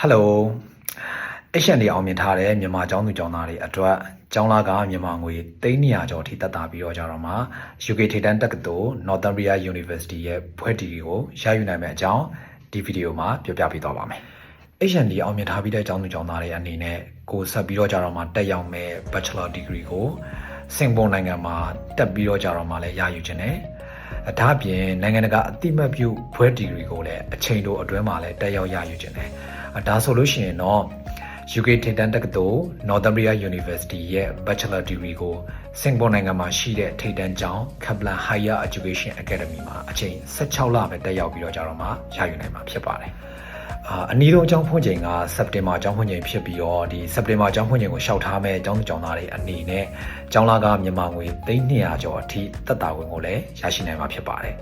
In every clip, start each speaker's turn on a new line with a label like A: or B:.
A: ဟယ်လိုအရှင်ဒီအောင်မြင်ထားတဲ့မြန်မာကျောင်းသူကျောင်းသားတွေအတွက်ကျောင်းလာကမြန်မာငွေ300ကျော်ထိတက်တာပြီးတော့ကြတော့မှာ UK ထိပ်တန်းတက္ကသိုလ် Northumbria University ရဲ့ဘွဲ့ဒီဂရီကိုရယူနိုင်မယ့်အကြောင်းဒီဗီဒီယိုမှာပြောပြပေးသွားပါမယ်။ HND အောင်မြင်ထားပြီးတဲ့ကျောင်းသူကျောင်းသားတွေအနေနဲ့ကိုဆက်ပြီးတော့ကြတော့မှာတက်ရောက်မဲ့ Bachelor Degree ကိုစင်ကာပူနိုင်ငံမှာတက်ပြီးတော့ကြတော့မှာလည်းရယူခြင်းနဲ့အဒါအပြင်နိုင်ငံတကာအတိမတ်ပြုဘွဲ့ဒီဂရီကိုလည်းအချိန်တိုအတွင်းမှာလည်းတက်ရောက်ရယူခြင်းနဲ့အ ဒါဆိုလို့ရှိရင်တော့ UK ထိပ်တန်းတက္ကသိုလ် Northumbria University ရဲ့ Bachelor Degree ကိုစင်ကာပူနိုင်ငံမှာရှိတဲ့ထိပ်တန်းကျောင်း Kaplan Higher Education Academy မှာအချိန်16လပဲတက်ရောက်ပြီးတော့ကြတော့မှရယူနိုင်မှာဖြစ်ပါတယ်။အာအနည်းဆုံးအကြောင်းဖွင့်ချိန်ကစက်တင်ဘာအကြောင်းဖွင့်ချိန်ဖြစ်ပြီးတော့ဒီစက်တင်ဘာအကြောင်းဖွင့်ချိန်ကိုရှောက်ထားမဲ့အကြောင်းသူအကြောင်းသားတွေအနေနဲ့အကြောင်းလာကမြန်မာငွေ300ကျော်အထိတက်တာဝင်ကိုလည်းရရှိနိုင်မှာဖြစ်ပါတယ်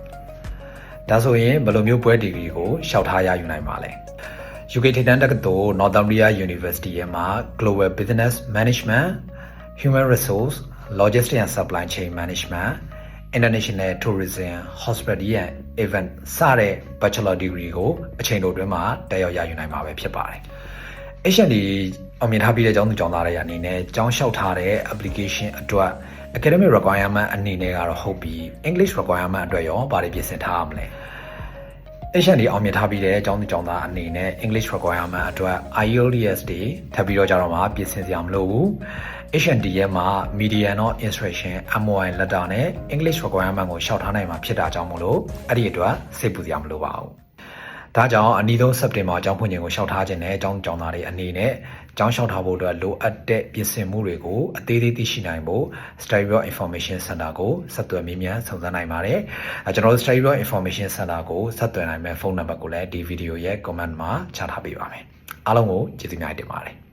A: ။ဒါဆိုရင်ဘယ်လိုမျိုးပွဲဒီဂရီကိုရှောက်ထားရယူနိုင်မှာလဲ။ UK ထိပ်တန်းတက္ကသိုလ် Northumbria University ရဲ့မှာ Global Business Management, Human Resource, Logistics and Supply Chain Management, International Tourism, Hospitality and Event စတဲ့ Bachelor Degree ကိုအချိန်တိုအတွင်းမှာတက်ရောက်ရယူနိုင်မှာပဲဖြစ်ပါတယ်။ HND အောင်မြင်ထားပြီးတဲ့ကျောင်းသူကျောင်းသားတွေအနေနဲ့ကျောင်းလျှောက်ထားတဲ့ application အတွက် academic requirement အနေနဲ့ကတော့ဟုတ်ပြီး English requirement အတွက်ရောဘာတွေပြင်ဆင်ထားရမလဲ။ HND အောင်မြင်ထားပြီးတဲ့အကြောင်းသူကျောင်းသားအနေနဲ့ English requirement အတွက် IELTS တွေထပ်ပြီးတော့ကြတော့မှပြင်ဆင်စရာမလိုဘူး HND ရဲ့မှာ Media and Instruction MOI letter နဲ့ English requirement ကိုရှောက်ထားနိုင်မှာဖြစ်တာကြောင့်မို့လို့အဲ့ဒီအတွက်စိတ်ပူစရာမလိုပါဘူး ဒါကြောင့်အနည်းဆုံးစက်တင်ဘာအကြောင်းဖွင့်ချိန်ကိုရှောက်ထားခြင်းနဲ့အကြောင်းကျောင်းသားတွေအနေနဲ့အကြောင်းရှောက်ထားဖို့အတွက်လိုအပ်တဲ့ပြင်ဆင်မှုတွေကိုအသေးသေးသိရှိနိုင်ဖို့ Stereo Information Center ကိုဆက်သွယ်မေးမြန်းစုံစမ်းနိုင်ပါတယ်။အဲကျွန်တော်တို့ Stereo Information Center ကိုဆက်သွယ်နိုင်မယ့်ဖုန်းနံပါတ်ကိုလည်းဒီဗီဒီယိုရဲ့ comment မှာချထားပေးပါမယ်။အားလုံးကိုကျေးဇူးများတင်ပါတယ်။